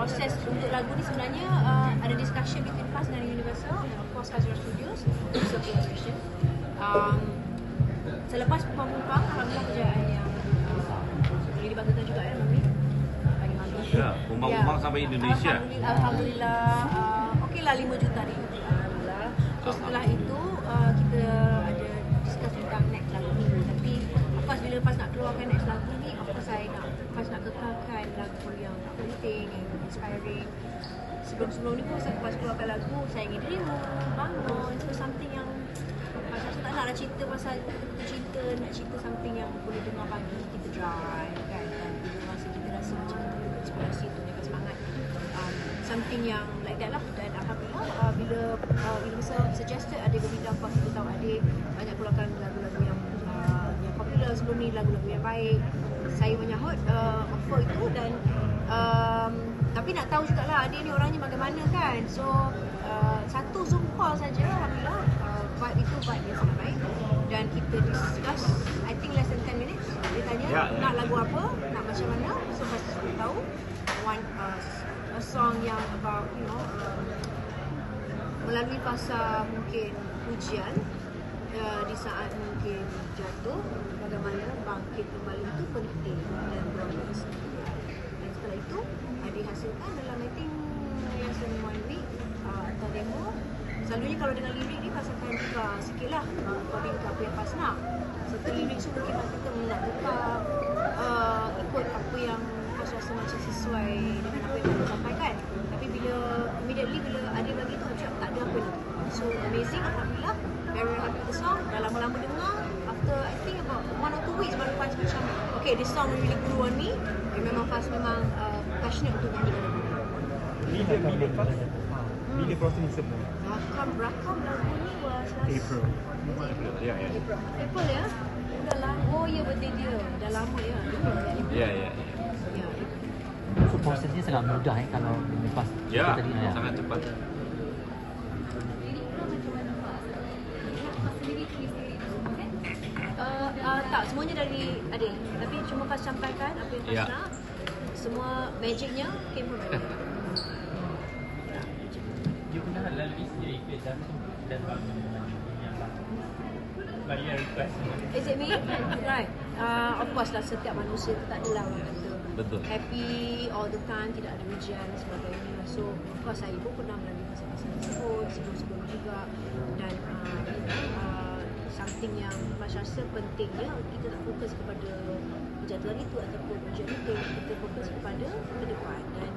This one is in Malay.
proses untuk lagu ni sebenarnya uh, ada discussion between Fast dengan Universal. And of course Fast Studios a collaboration um, selepas Pupang-Pupang Alhamdulillah kejayaan yang uh, boleh dibanggakan juga ya Mami? Bagi Mami. Ya, Pupang-Pupang sampai Indonesia. Alhamdulillah, Alhamdulillah uh, okey lah 5 juta ni. Alhamdulillah. So setelah itu uh, kita ada discuss tentang next lagu ni. Tapi of course bila Fast nak keluarkan next lagu ni of course saya nak Fast nak kekalkan lagu yang penting yang inspiring sebelum-sebelum ni pun saya pas keluarkan lagu saya ingin dirimu bangun. So something yang Fast rasa tak naklah cerita pasal cinta nak cerita something yang boleh dengar pagi kita drive kan. Dan bila masa kita rasa macam kita inspirasi tu dengan semangat. Um, something yang like that lah. Dan Alhamdulillah uh, bila uh, Universal suggested ada berita apa kita tahu adik banyak keluarkan lagu-lagu yang uh, yang popular sebelum ni lagu-lagu yang baik. Saya menyahut uh, offer tapi nak tahu jugalah adik ni orangnya bagaimana kan? So uh, satu zoom call saja Alhamdulillah. Uh, vibe itu vibe yang sangat baik. Dan kita discuss I think less than 10 minutes. Dia tanya Ya, ya. nak lagu apa? Nak macam mana? So pasti sudah tahu one uh, a song yang about you know um, melalui fasa mungkin ujian uh, di saat mungkin jatuh bagaimana bangkit kembali itu penting dan berapa dan setelah itu uh, dihasilkan dalam I think less than one week uh, atau demo selalunya kalau dengan lirik ni pasal tukar sikit lah. According to apa yang pas nak. Serta lirik tu mungkin pas kita nak tukar uh, ikut apa yang pas rasa macam sesuai dengan apa yang kita sampaikan. Tapi bila immediately bila ada bagi tu macam tak ada apa ni. So amazing Alhamdulillah. Very happy with the song. Dah lama-lama dengar. After I think about one or two weeks baru pas macam okay this song really grew on me. And memang pas memang uh, passionate untuk nyanyi dalam lagu Bila bila pas Bila proses ni semua rakam rakam lagu ni was April Ya, ya. April April ya dah lama oh ya birthday dia dah lama ya April ya April. Ya, ya. ya April. So prosesnya sangat mudah eh kalau lepas Ya, tadi ya. sangat cepat. Uh, uh, tak, semuanya dari Adil. Tapi cuma pas sampaikan apa yang Fas Ya. nak. Semua magicnya came from Adil. Dia pernah lalui sendiri ke jantung dan bangun dengan yang lain. Bayar request. Is it me? right. Uh, of course lah, setiap manusia tu tak adalah orang kata Betul. happy all the time, tidak ada hujan dan sebagainya. So, of course saya pun pernah melalui masa-masa tersebut, sebelum-sebelum juga. Dan uh, uh, something yang Mas rasa pentingnya, kita tak fokus kepada kejatuhan itu ataupun ujian itu. Kita fokus kepada ke depan dan